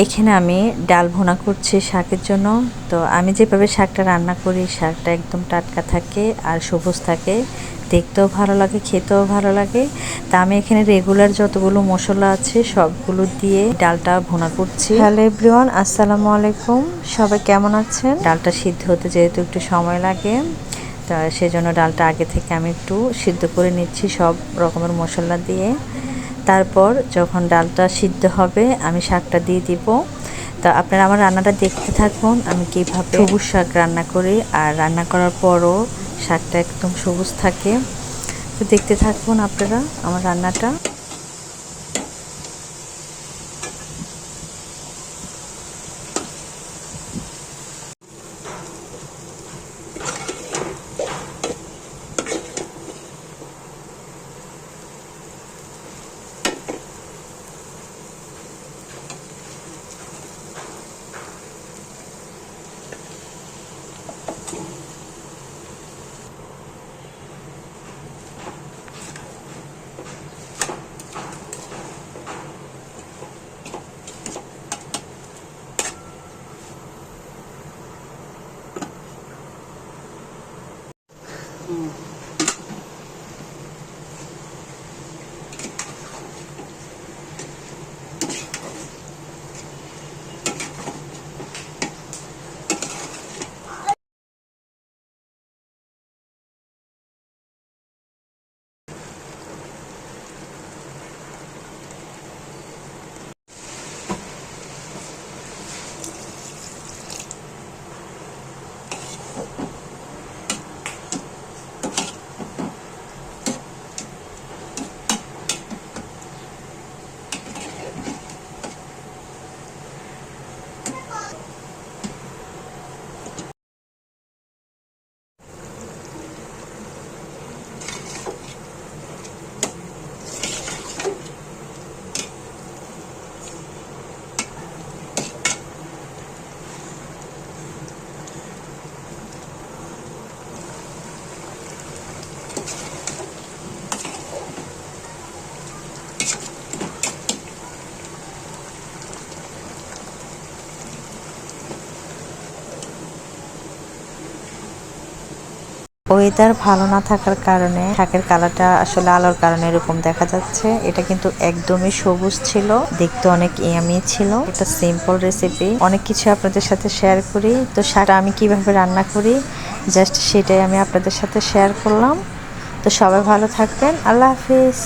এখানে আমি ডাল ভুনা করছি শাকের জন্য। তো আমি যেভাবে শাকটা রান্না করি শাকটা একদম টাটকা থাকে আর সবুজ থাকে। দেখতেও ভালো লাগে খেতেও ভালো লাগে। তা আমি এখানে রেগুলার যতগুলো মশলা আছে সবগুলো দিয়ে ডালটা ভুনা করছি। হ্যালো এভরিওয়ান আসসালামু আলাইকুম। সবাই কেমন আছেন? ডালটা সিদ্ধ হতে যেহেতু একটু সময় লাগে তা সেজন্য ডালটা আগে থেকে আমি একটু সিদ্ধ করে নিচ্ছি সব রকমের মশলা দিয়ে। তারপর যখন ডালটা সিদ্ধ হবে, আমি শাকটা দিয়ে দিব। তো আপনারা আমার রান্নাটা দেখতে থাকুন, আমি কীভাবে সবুজ শাক রান্না করি। আর রান্না করার পরও শাকটা একদম সবুজ থাকে। তো দেখতে থাকুন আপনারা আমার রান্নাটা। ওয়েদার ভালো না থাকার কারণে, শাকের কালারটা আসলে আলোর কারণে এরকম দেখা যাচ্ছে। এটা কিন্তু একদমই সবুজ ছিল, দেখতে অনেক ইয়ামি ছিল। এটা সিম্পল রেসিপি অনেক কিছু আপনাদের সাথে শেয়ার করি। তো শাকটা আমি কীভাবে রান্না করি জাস্ট সেটাই আমি আপনাদের সাথে শেয়ার করলাম। তো সবাই ভালো থাকবেন। আল্লাহ হাফিজ।